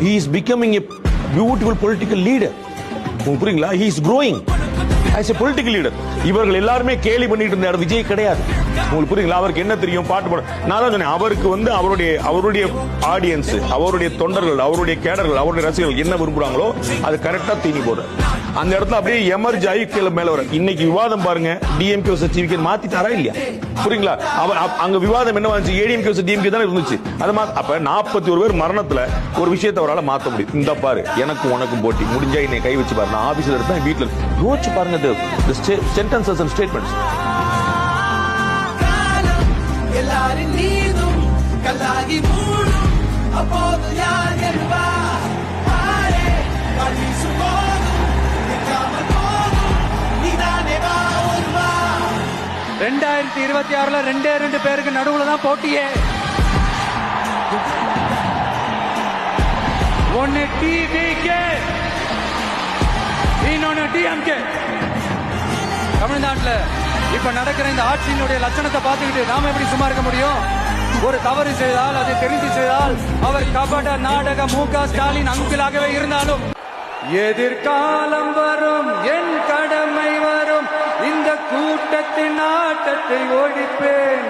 he is becoming a beautiful political leader உங்களுக்கு புரியுங்களா he is growing as a political leader இவர்கள் எல்லாருமே கேலி பண்ணிட்டு இருந்த விஜய் கிடையாது. உங்களுக்கு புரியுங்களா? அவருக்கு என்ன தெரியும்? பாட்டு பாட நான் தான் சொன்னேன் அவருக்கு வந்து அவருடைய அவருடைய ஆடியன்ஸ் அவருடைய தொண்டர்கள் அவருடைய கேடர்கள் அவருடைய ரசிகர்கள் என்ன விரும்புறாங்களோ அது கரெக்டா தீனி போடுற. அந்த இடத்துல அப்படியே எமர்ஜ் ஆகி கீழே மேல வர இன்னைக்கு விவாதம் பாருங்க டிஎம்கே டிவிகே மாத்திட்டாரா இல்லையா? புரியுங்களா? அவர் அங்க விவாதம் என்ன வந்துச்சு? ஏடிஎம்கே டிஎம்கே தானே இருந்துச்சு. அது அப்ப நாற்பத்தி ஒரு பேர் மரணத்துல ஒரு விஷயத்தை அவரால் மாத்த முடியும். இந்த பாரு எனக்கும் உனக்கும் போட்டி. முடிஞ்சா என்னை கை வச்சு பாரு. நான் ஆபீஸ்ல இருப்பேன் வீட்டுல யோசிச்சு பாருங்க போதும். நீதானே வா ஒரு வா. ரெண்டாயிரத்தி இருபத்தி ஆறுல ரெண்டே ரெண்டு பேருக்கு நடுவுல தான் போட்டியே. ஒன்னு டிவிகே இன்னொன்னு டிஎம்கே தமிழ்நாட்டில் இப்ப நடக்கிற இந்த ஆட்சியினுடைய லட்சணத்தை பார்த்துக்கிட்டு நாம எப்படி சும்மா இருக்க முடியும்? ஒரு தவறு செய்தால் அதை தெரிந்து செய்தால் அவர் கபட நாடக மு க ஸ்டாலின் அங்கிலாகவே இருந்தாலும் எதிர்காலம் வரும் என் கடமை வரும் இந்த கூட்டத்தின் ஆட்டத்தை ஒழிப்பேன்